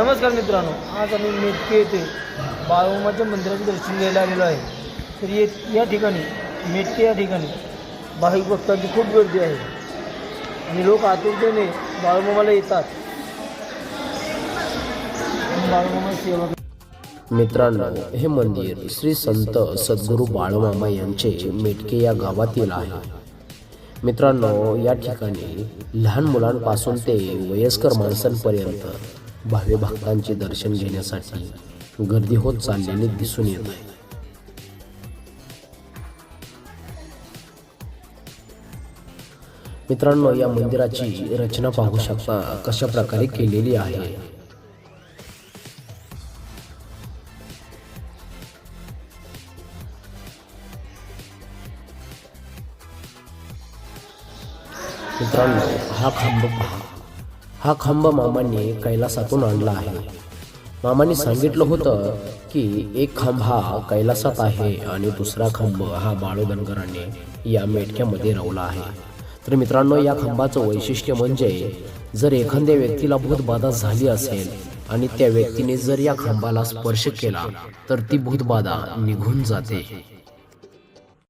नमस्कार मित्रांनो आज आम्ही मेटके येथे बाळूमाच्या मंदिराचे दर्शन घ्यायला आलेलो आहे. तर ये या ठिकाणी मेटके या ठिकाणी भाविक भक्तांची खूप गर्दी आहे. आणि लोक आतुरतेने बाळूमामाला येतात. आणि सेवा मित्रांनो हे मंदिर श्री संत सद्गुरू बाळमामा यांचे मेटके या गावातील आहे. मित्रांनो या ठिकाणी लहान मुलांपासून ते वयस्कर माणसांपर्यंत भावी भक्तांचे दर्शन घेण्यासाठी गर्दी होत चालल्याने दिसून येत आहे. मित्रांनो या मंदिराची रचना पाहू शकता कशा प्रकारे केलेली आहे. मित्रांनो हा खांब पहा. हा खांब मामांनी कैलासातून आणला आहे. मामांनी सांगितलं होतं की एक खांब हा कैलासात आहे आणि दुसरा खांब हा बाळूधनगराने या मेटक्यामध्ये रवला आहे. तर मित्रांनो या खांबाचं वैशिष्ट्य म्हणजे जर एखाद्या व्यक्तीला भूतबाधा झाली असेल आणि त्या व्यक्तीने जर या खांबाला स्पर्श केला तर ती भूतबाधा निघून जाते.